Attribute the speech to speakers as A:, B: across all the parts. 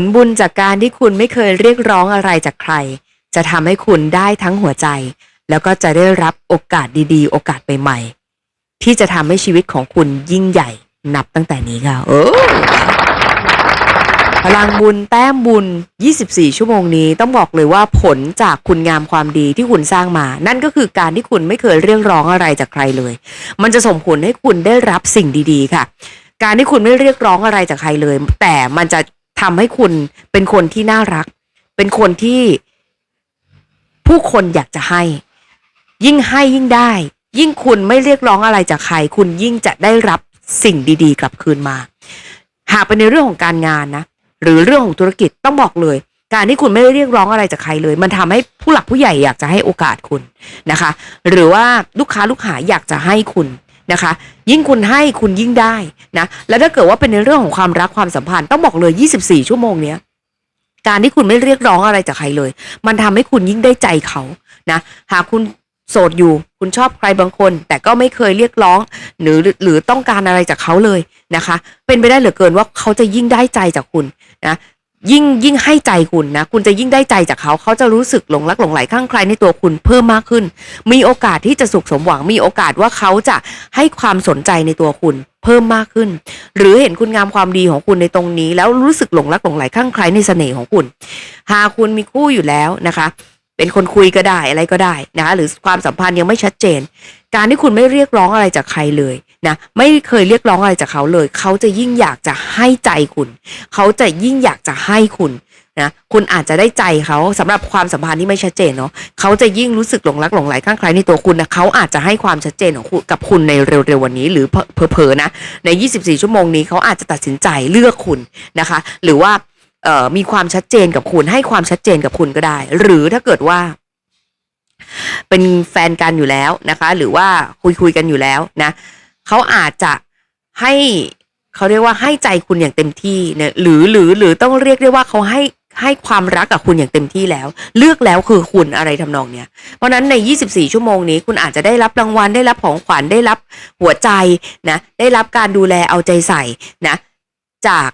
A: ลบุญจากการที่คุณไม่เคยเรียกร้องอะไรจากใคร จะทำให้คุณได้ทั้งหัวใจ แล้วก็จะได้รับโอกาสดีๆ โอกาสใหม่ๆที่จะทำให้ชีวิตของคุณยิ่งใหญ่นับตั้งแต่นี้ค่ะ โอ้พลังบุญแต้มบุญ 24 ชั่วโมงนี้ต้องบอกเลยว่าผลจากคุณงามความดีที่คุณสร้างมา นั่นก็คือการที่คุณไม่เคยเรียกร้องอะไรจากใครเลย มันจะส่งผลให้คุณได้รับสิ่งดีๆ ค่ะ การที่คุณไม่เรียกร้องอะไรจากใครเลย แต่มันจะ ทำให้คุณเป็นคนที่น่ารัก เป็นคนที่ผู้คนอยากจะให้ ยิ่งให้ยิ่งได้ ยิ่งคุณไม่เรียกร้องอะไรจากใคร คุณยิ่งจะได้รับสิ่งดีๆ กลับคืนมา หากเป็นในเรื่องของการงานนะ หรือเรื่องของธุรกิจต้องบอกเลย การที่คุณไม่ได้เรียกร้องอะไรจากใครเลย มันทำให้ผู้หลักผู้ใหญ่อยากจะให้โอกาสคุณนะคะ หรือว่าลูกค้าลูกหาอยากจะให้คุณ นะคะ ยิ่งคุณให้คุณยิ่งได้นะแล้วถ้าเกิดว่าเป็นในเรื่องของความรักความสัมพันธ์ต้องบอกเลย 24 ชั่วโมงเนี้ยการที่คุณไม่เรียกร้องอะไรจากใครเลย มันทำให้คุณยิ่งได้ใจเขานะหากคุณโสดอยู่คุณชอบใครบางคน แต่ก็ไม่เคยเรียกร้อง หรือหรือต้องการอะไรจากเขาเลยนะคะ เป็นไปได้เหลือเกินว่าเขาจะยิ่งได้ใจจากคุณนะ ยิ่งยิ่งให้ใจคุณนะ คุณจะยิ่งได้ใจจากเขา เขาจะรู้สึกหลงรักหลงไหลข้างใครในตัวคุณเพิ่มมากขึ้น มีโอกาสที่จะสุขสมหวัง มีโอกาสว่าเขาจะให้ความสนใจในตัวคุณเพิ่มมากขึ้น หรือเห็นคุณงามความดีของคุณในตรงนี้ แล้วรู้สึกหลงรักหลงไหลข้างใครในเสน่ห์ของคุณ หากคุณมีคู่อยู่แล้วนะคะ เป็นคนคุยก็ได้อะไรก็ได้นะคะหรือความสัมพันธ์ยังไม่ชัดเจน การที่คุณไม่เรียกร้องอะไรจากใครเลย นะไม่เคยเรียกร้องอะไรจากเขาเลย เขาจะยิ่งอยากจะให้ใจคุณ เขาจะยิ่งอยากจะให้คุณนะคุณอาจจะได้ใจเขาสำหรับความสัมพันธ์ที่ไม่ชัดเจนเนาะเขาจะยิ่งรู้สึกหลงรักหลงไหลข้างใครในตัวคุณนะเขาอาจจะให้ความชัดเจนของคุณกับคุณในเร็วๆวันนี้ หรือเผลอๆนะใน 24 ชั่วโมงนี้เขาอาจจะตัดสินใจเลือกคุณนะคะ หรือว่าเอ่อมีความชัดเจนกับคุณ ให้ความชัดเจนกับคุณก็ได้ หรือถ้าเกิดว่า เป็นแฟนกันอยู่แล้วนะคะ หรือว่าคุยคุยกันอยู่แล้วนะ เขาอาจจะให้เขาเรียกว่าให้ใจคุณอย่างเต็มที่เนี่ยหรือหรือหรือต้องเรียกได้ว่าเขาให้ให้ความรักกับคุณอย่างเต็มที่แล้ว เลือกแล้วคือคุณอะไรทำนองเนี้ยเพราะนั้นใน 24 ชั่วโมงนี้ คุณอาจจะได้รับรางวัลได้รับของขวัญได้รับหัวใจนะ ได้รับการดูแลเอาใจใส่นะ จาก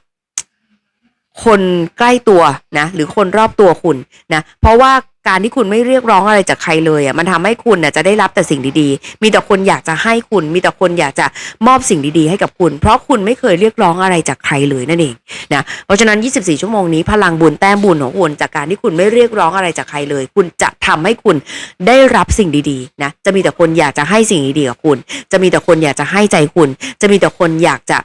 A: คนใกล้ตัวนะ หรือคนรอบตัวคุณนะ เพราะว่า การที่คุณไม่เรียกร้องอะไรจากใครเลยอะมันทำให้คุณน่ะจะได้รับแต่สิ่งดีๆ มีแต่คนอยากจะให้คุณ มีแต่คนอยากจะมอบสิ่งดีๆ ให้กับคุณ เพราะคุณไม่เคยเรียกร้องอะไรจากใครเลยนั่นเองนะเพราะฉะนั้น 24 ชั่วโมงนี้พลังบุญแต้มบุญของคุณจากการที่คุณไม่เรียกร้องอะไรจากใครเลย คุณจะทำให้คุณได้รับสิ่งดีๆนะจะมีแต่คนอยากจะให้สิ่งดีๆกับคุณ จะมีแต่คนอยากจะให้ใจคุณ จะมีแต่คนอยากจะ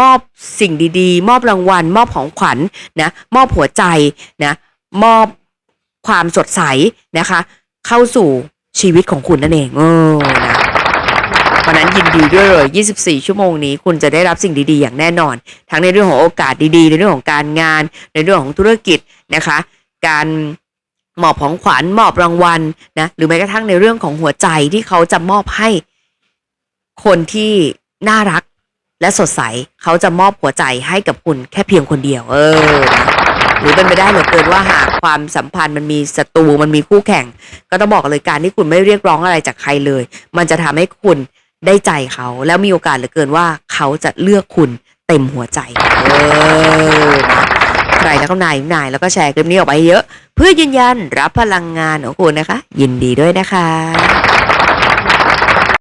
A: มอบสิ่งดีๆ มอบรางวัล มอบของขวัญนะมอบหัวใจนะมอบ ความสดใสนะคะ เข้าสู่ชีวิตของคุณนั่นเองเออนะเพราะฉะนั้นยินดีด้วยเลย 24 ชั่วโมงนี้ คุณจะได้รับสิ่งดีๆ อย่างแน่นอน ทั้งในเรื่องของโอกาสดีๆ ในเรื่องของการงาน ในเรื่องของธุรกิจนะคะ การมอบของขวัญมอบรางวัลนะ หรือแม้กระทั่งในเรื่องของหัวใจที่เขาจะมอบให้คนที่น่ารักและสดใส เขาจะมอบหัวใจให้กับคุณแค่เพียงคนเดียว เออนะ รือเป็นไปได้เหลือเกินว่าหากความสัมพันธ์มันมีศัตรูมันมีคู่แข่ง ก็ต้องบอกเลยการที่คุณไม่เรียกร้องอะไรจากใครเลย มันจะทำให้คุณได้ใจเขา แล้วมีโอกาสเหลือเกินว่าเขาจะเลือกคุณเต็มหัวใจเออใครนะก็นายนายแล้วก็แชร์คลิปนี้ออกไปเยอะ เพื่อยืนยันรับพลังงานของคุณนะคะ ยินดีด้วยนะคะ